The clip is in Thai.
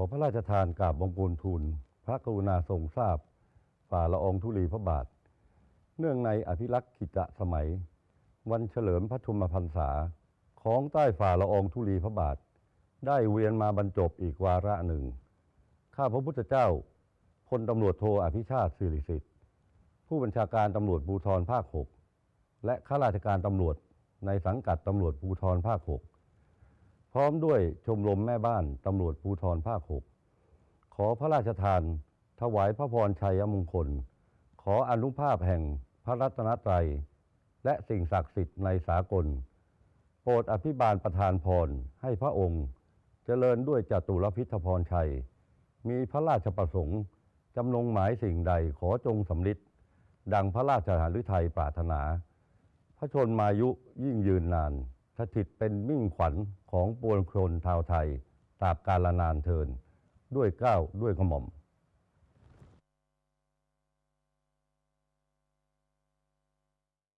อพระราชทานกราบบังคมทูล พระกรุณาทรงทราบ ฝ่าละอองธุลีพระบาท เนื่องในอภิรักษ์กิจสมัย วันเฉลิมพระชนมพรรษาของใต้ฝ่าละอองธุลีพระบาท ได้เวียนมาบรรจบอีกวาระหนึ่ง ข้าพระพุทธเจ้าพลตำรวจโทอภิชาติสิริสิทธิ์ ผู้บัญชาการตำรวจภูธรภาค6และข้าราชการตำรวจในสังกัดตำรวจภูธรภาค6พ ร้อมด้วยชมรมแม่บ้านตำรวจภูธรภาค6ขอพระราชทาน ถวายพระพรชัยมงคล ขออนุภาพแห่งพระรัตนตรัย และสิ่งศักดิ์สิทธิ์ในสากล โปรดอภิบาลประทานพรให้พระองค์ เจริญด้วยจตุรพิธพรชัย มีพระราชประสงค์ จำนงหมายสิ่งใดขอจงสำลิดดังพระราชหฤทัยปรารถนา พระชนมายุยิ่งยืนนาน สถิตเป็นมิ่งขวัญของปวงชนชาวไทยตราบกาลนานเทินด้วยก้าวด้วยกระหม่อม